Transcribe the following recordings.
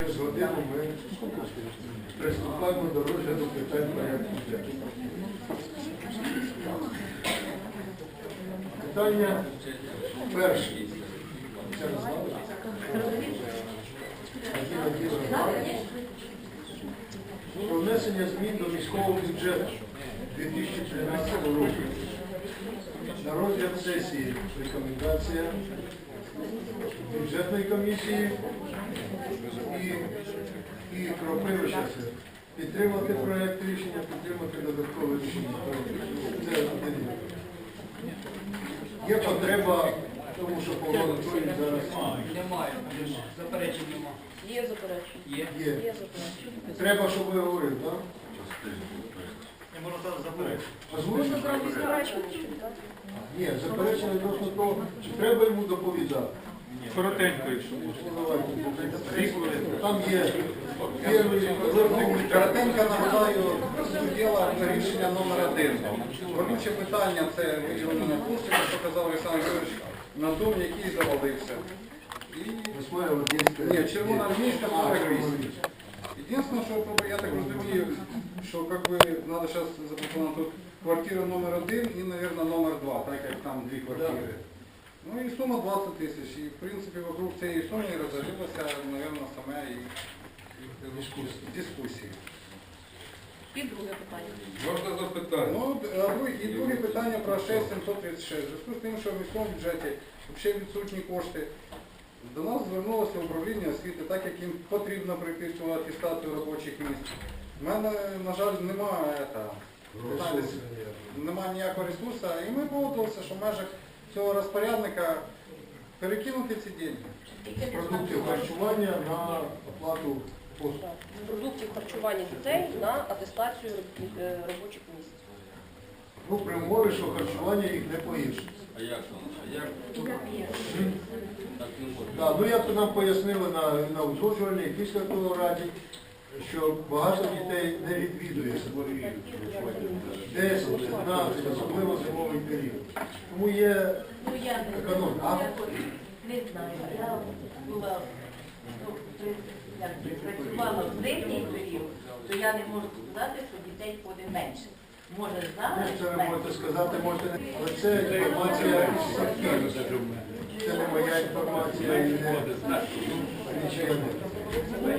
Через годину ми приступаємо до розгляду питань порядку денного. Питання перше. Це. Про внесення змін до міського бюджету 2013 року. На розгляд сесії рекомендація бюджетної комісії і, і кропивища. Підтримати проект рішення, підтримати додаткове рішення. Це один. Є потреба, тому що Павло Анатолійович зараз Немає, заперечень нема. Є заперечення. Є. є. Є заперечення. Треба, щоб ви говорили, так? Я можу зараз заперечити. Так? Ні, заперечення відносно того, чи треба йому доповідати. Коротенько, якщо можна. Там є Коротенько нагадаю, діла це рішення номер один. Родюче питання це виділення коштів, як показав Олександр Юрійович, на дом, який завалився. І ні, червоноармійська 48. Єдине, що проба- я так розумію, що как треба зараз запропонувати квартира номер один і, мабуть, номер два, так як там дві квартири. Ну і сума 20 тисяч. І, в принципі, вокруг цієї суми і мабуть, саме і, і дискусії. І друге питання. Можна запитати? Ну, друге- і друге питання про 6736. В зв'язку з тим, що в міському бюджеті взагалі відсутні кошти, до нас звернулося управління освіти, так як їм потрібно цю атестацію робочих місць. У мене, на жаль, немає ета, Ресурсу немає ніякого ресурсу, і ми погодилися, що в межах цього розпорядника перекинути ці деньги. продуктів харчування на оплату послуг. Продуктів харчування дітей на атестацію е, робочих місць. Ну, при умові, що харчування їх не погіршить. А як воно? А як так ну як то нам пояснили на, на узгоджувальній після того раді, що багато дітей не відвідує садові 10, 15, особливо зимовий період. Тому є Ну, не. А? не знаю. Я була, ну, працювала в літній період, то я не можу сказати, що дітей ходить менше. Може, ж це ви можете сказати, можете не. Але це інформація із садків. Це не моя інформація і не нічого не.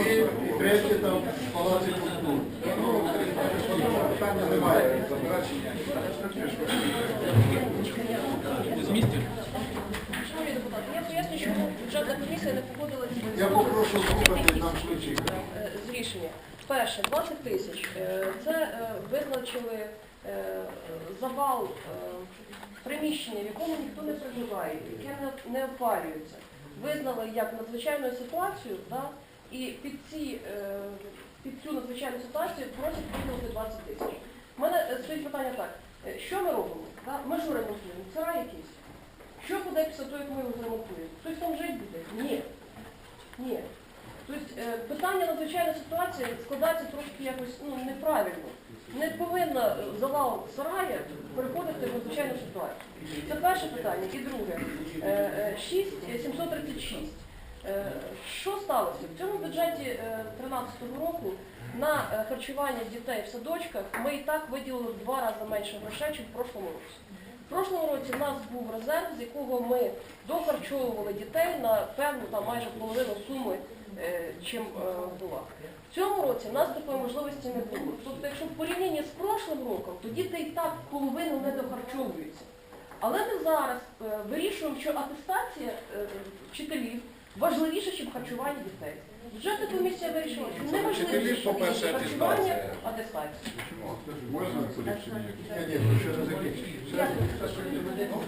І, і третє там в палаці культури. Ну, Питання немає, депутати, я поясню, чому бюджетна комісія не погодилася Я попрошу слухати нам швидше. е, з рішення. Перше, 20 тисяч. Е, Це е, визначили завал е, приміщення, в якому ніхто не проживає, яке не, опалюється. Визнали як надзвичайну ситуацію, да, і під, ці, е, під цю надзвичайну ситуацію просять виділити 20 тисяч. У мене е, стоїть питання так, що ми робимо? Да? Ми що ремонтуємо? Це якийсь. Що буде після того, як ми його зремонтуємо? Хтось там жити буде? Ні. Ні. Тобто е, питання надзвичайної ситуації складається трошки якось ну, неправильно. Не повинна завал сарая переходити в надзвичайну ситуацію. Це перше питання. І друге. Е, е, 6 е, 736. Що сталося? В цьому бюджеті 2013 року на харчування дітей в садочках ми і так виділили в два рази менше грошей, ніж в прошлому році. В прошлому році в нас був резерв, з якого ми дохарчовували дітей на певну там майже половину суми, чим е, була. В цьому році в нас такої можливості не було. Тобто, якщо в порівнянні з прошлим роком, то діти і так половину не дохарчовуються. Але ми зараз е, вирішуємо, що атестація е, вчителів важливіша, ніж харчування дітей. Бюджетна комісія вирішила, що не важливіше харчування, атестація. атестація. Можна поліпшення?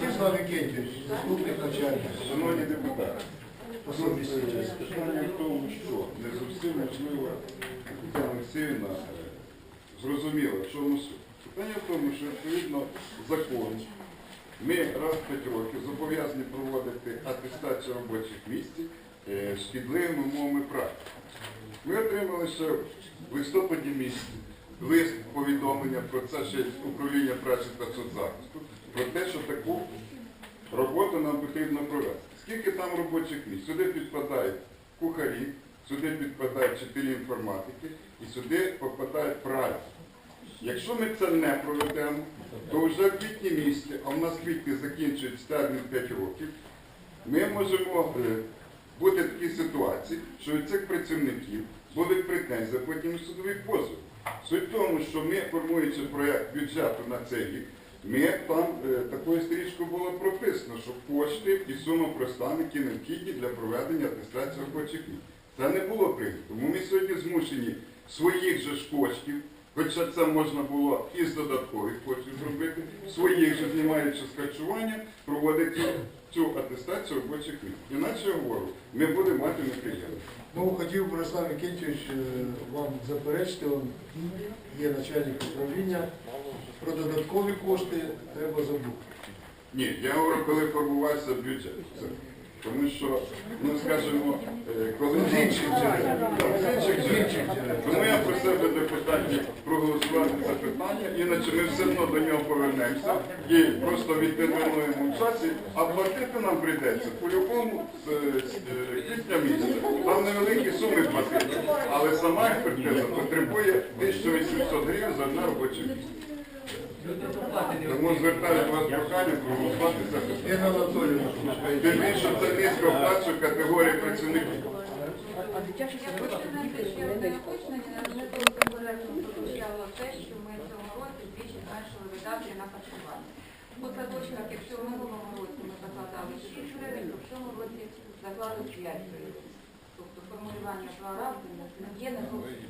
Вячеслав Вікентьович, заступник начальника. Шановні депутати, Особисто. питання в тому, що зовсім можливо Тетяна Олексіївна е, зрозуміла, в чому суть. Питання в тому, що відповідно закон ми раз в 5 років зобов'язані проводити атестацію робочих місць е, шкідливими умовами праці. Ми отримали ще в листопаді місяці лист повідомлення про це ще управління праці та соцзахисту, про те, що таку роботу нам потрібно провести. Скільки там робочих місць? Сюди підпадають кухарі, сюди підпадають вчителі інформатики і сюди попадають праці. Якщо ми це не проведемо, то вже в квітні місяці, а в нас квітні закінчується термін 5 років, ми можемо е, бути в такій ситуації, що від цих працівників будуть претензії, потім і судові позови. Суть в тому, що ми, формуючи проєкт бюджету на цей рік, ми там е, такою стрічкою було прописано, що кошти і сума проставники необхідні для проведення атестації робочих місць. Це не було прийнято. Тому ми сьогодні змушені своїх же ж коштів, хоча це можна було із додаткових коштів зробити, своїх же знімаючи з харчування, проводити цю атестацію робочих місць. Іначе я говорю, ми будемо мати неприємність. Ну, хотів Борислав Вікентьович е, вам заперечити, он є начальник управління. Про додаткові кошти треба забути. Ні, я говорю, коли формувався бюджет. Тому що, ну скажімо, е, коли З інших джерел. з інших джерел. Тому я просив би депутатів проголосувати це питання, іначе ми все одно до нього повернемося і просто відтермінуємо часі, а платити нам прийдеться по-любому з, з е, квітня місяця. Там невеликі суми платити, але сама експертиза потребує 1800 гривень за одне робоче місце. Тому звертаю вас прохання проголосувати за Тим більше це низько оплачує категорії працівників. А дитячі Я хочу садочки знати ще одне уточнення. Ми коли конкурентно прозвучало те, що ми в цьому році двічі зменшили видатки на харчування. По садочках, якщо в минулому році ми закладали 6 гривень, то в цьому році закладу 5 гривень. Тобто формулювання два рази не є зовсім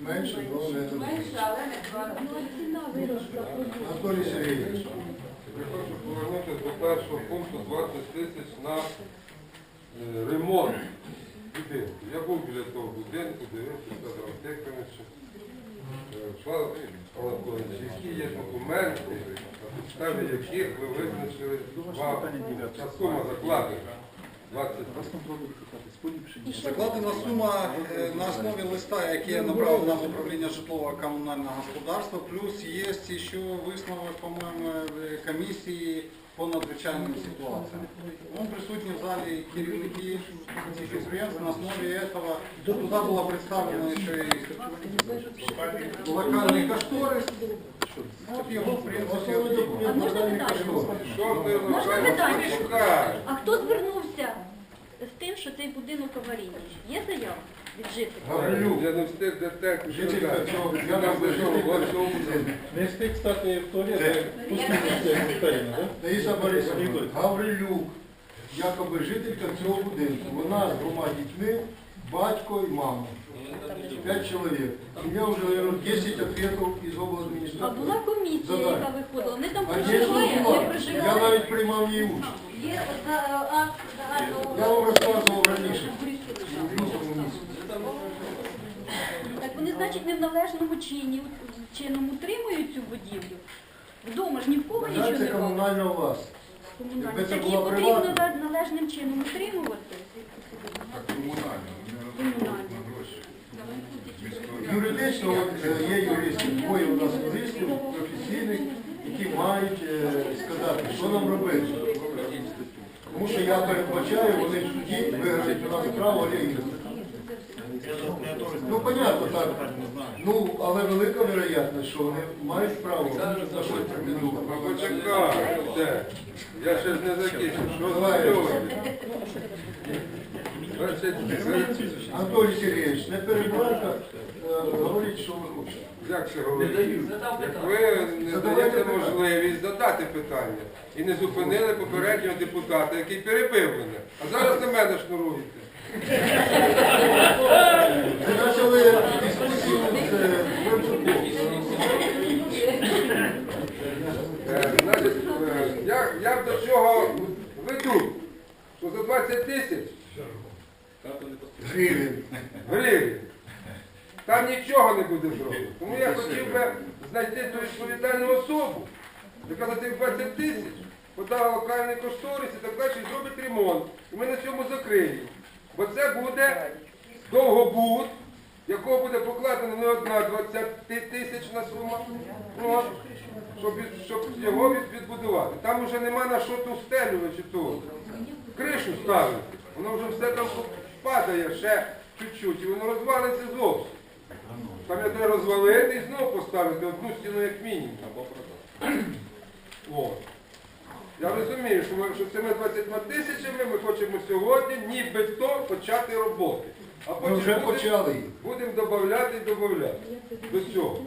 менше, але не Менше, але не два рази. Анатолій Сергійович. Я хочу повернутися до першого пункту 20 тисяч на е, ремонт будинку. Я був біля того будинку, дивився Федор Тихоновича. Які є документи, на підставі яких ви визначили два, ця сума закладена. 20 сума е, на основі листа, який я направив на управління житлового комунального господарства, плюс є ще висновок, по-моєму, е, комісії по надзвичайним ситуаціям. Он присутні в залі керівники цих підприємств. На основі цього туди було представлено ще і локальний кошторис. От його, в принципі, питання? шукаєш? А хто звернувся цей будинок аварійний? Є заява від жителів? Гаврилюк. Я не встиг до цього, я Я там не житель в цьому Не встиг стати в туалет, Це- Віталіна, так? Таїса Борисовна, Гаврилюк, якоби жителька цього будинку. Вона з двома дітьми, батько і мама. П'ять чоловік. У мене вже, наверное, 10 відповідей із А обладміністрації. була комісія, яка виходила. Вони там А є проживають, не служба. Я проживають. навіть приймав її участь. Є акт загального Я вам розказував раніше. Так вони, значить, не в належному чині, чином утримують цю будівлю. Вдома ж ні в кого нічого це немає. комунальна власність. Якби це Так її була потрібно приватна. належним чином утримувати. Так комунально, на гроші. Юридично от, е, є юристи, двоє у нас юристів професійних, які мають е, сказати, що нам робити. Що я передбачаю, вони в суді виграють у нас право лігу. Ну, понятно, так. Ну, але велика вероятність, що вони мають право на щось претендувати. А почекайте, я ще ж не закінчив. Що зробили? Анатолій Сергійович, не перебивайте, е, говоріть, що ви хочете. як це говорити? Як ви не даєте можливість задати питання і не зупинили попереднього депутата, який перебив мене. А зараз на мене шнуруєте. Ви почали дискусію з е. Е, Значить, я, я до чого веду, що за 20 тисяч Гривень. гривень там нічого не буде зроблено. Тому я хотів би знайти ту відповідальну особу, яка за цих 20 тисяч подала локальний кошторис і так далі, зробить ремонт. І ми на цьому закриємо. Бо це буде довгобуд, якого буде покладено не одна 20 тисячна сума. От. щоб, щоб його відбудувати. Там вже нема на що ту стелю чи ту кришу ставити. Воно вже все там падає ще чуть-чуть, і воно розвалиться зовсім. Там я треба розвалити і знову поставити одну стіну як мінімум. От. Я розумію, що, ми, що цими 20 тисячами ми хочемо сьогодні нібито почати роботи. А потім вже будемо- почали будемо додавати і додавати до цього.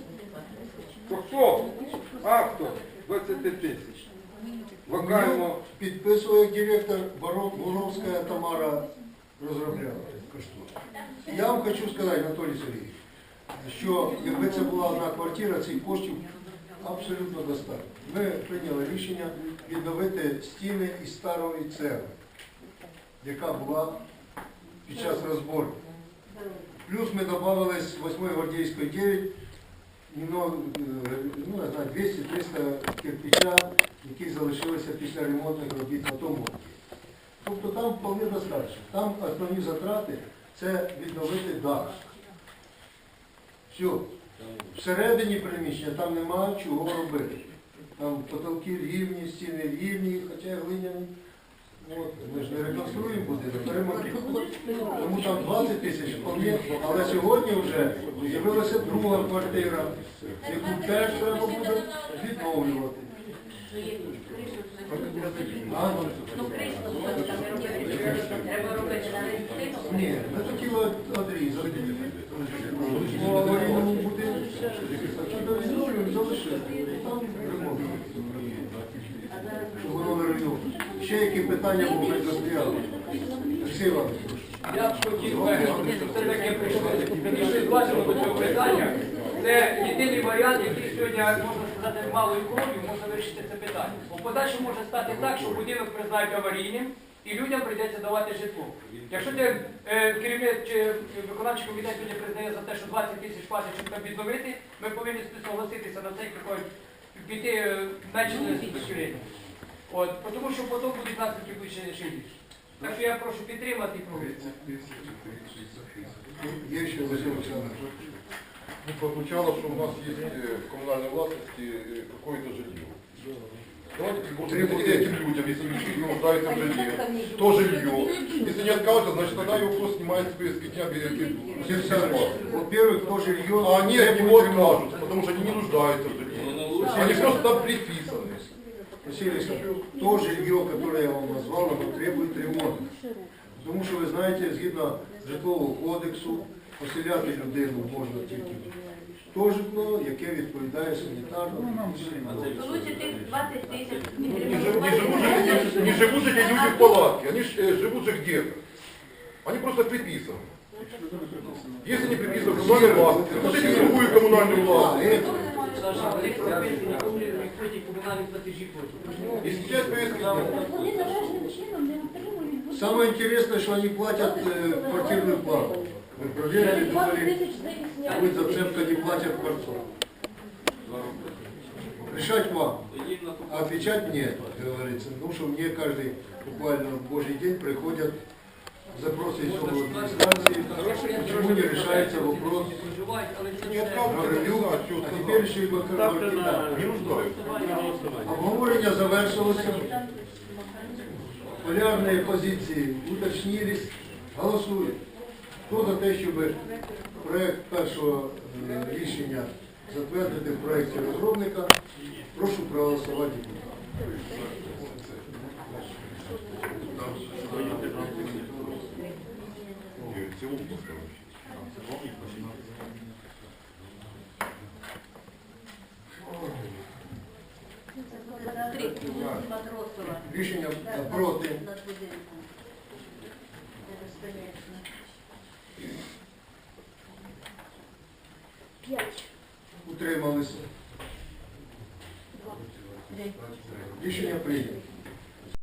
То хто? А хто? 20 тисяч. Локально. Підписував як директор Боровська Тамара розробляла кошторис. Я вам хочу сказати, Анатолій Сергійович, що якби це була одна квартира, цих коштів абсолютно достатньо. Ми прийняли рішення відновити стіни із старої церкви, яка була під час розбору. Плюс ми додали з 8 гвардійської 9 ну, е, ну, я знаю, 200-300 кирпича, які залишилися після ремонтних робіт на тому. Тобто там вполне достатньо. Там основні затрати це відновити дах. Все. Всередині приміщення там нема чого робити. Там потолки рівні, стіни рівні, хоча глиняні. От, ми ж не реконструюємо будинок, ремонтуємо. Тому там 20 тисяч вполне, але сьогодні вже з'явилася друга квартира, яку теж треба буде відновлювати. А? Ні, такі от одрізати. По аварійному будинку. Що до залишити. Там ремонт. Не. Ще які питання достояли? Олексій Іванович, прошу. Я б хотів щоб все-таки прийшли, підійшли бачимо до цього питання. Це єдиний варіант, який сьогодні, можна сказати, малою кров'ю може вирішити це питання. Бо в подальшому може стати так, що будинок признають аварійним, і людям прийдеться давати житло. Якщо ти е, керівник чи виконавчий комітет сьогодні признає за те, що 20 тисяч платять, щоб там відновити, ми повинні согласитися на цей такий, піти е, менше безпосередньо. От, тому що потім будуть наслідки ще ще. Так що я прошу підтримати і провести. Є ще Василь Олександрович Ну, прозвучало, что у нас есть э, в коммунальной властности э, какое-то жилье. Давайте предложим Требует- этим людям, если они действительно нуждаются в жилье, то жилье. Если не откажутся, значит тогда его просто снимают с повестки дня без Василь Александрович, во-первых, то жилье... А они от него откажутся, потому что они не нуждаются в жилье. Они просто там приписаны. Василий Александрович, то жилье, которое я вам назвал, оно требует ремонта. Тому що ви знаєте, згідно житлового кодексу, поселяти людину можна тільки в то житло, яке відповідає санітарному. То лучше тих 20 тисяч Не, жив- не живут же, не живут же эти люди в палатке, они ж, э, живут же где-то. Они просто приписаны. Если не приписаны в коммунальной власти, смотрите другую коммунальную А, власть. это, комунальні платежі платять. И сейчас повестки дня. Вони належним чином не отримують. самое интересное, что они платят э, квартирную плату. Вы проверили, 20 думали, тисяч з них зняли. будет зацепка, не платят квартиру. Решать вам. А отвечать нет, как говорится. Потому что мне каждый буквально в божий день приходят запросы из области администрации, почему не решается вопрос Проживають, але це Не все- откажутся, Гаврилюк, а теперь ще й Макарчука. не нуждаются. Обговорення завершилося. Полярні позиції уточнились. Голосуємо. Хто за те, щоб проект першого е, рішення затвердити в проєкті розробника, прошу проголосувати. Рішення проти.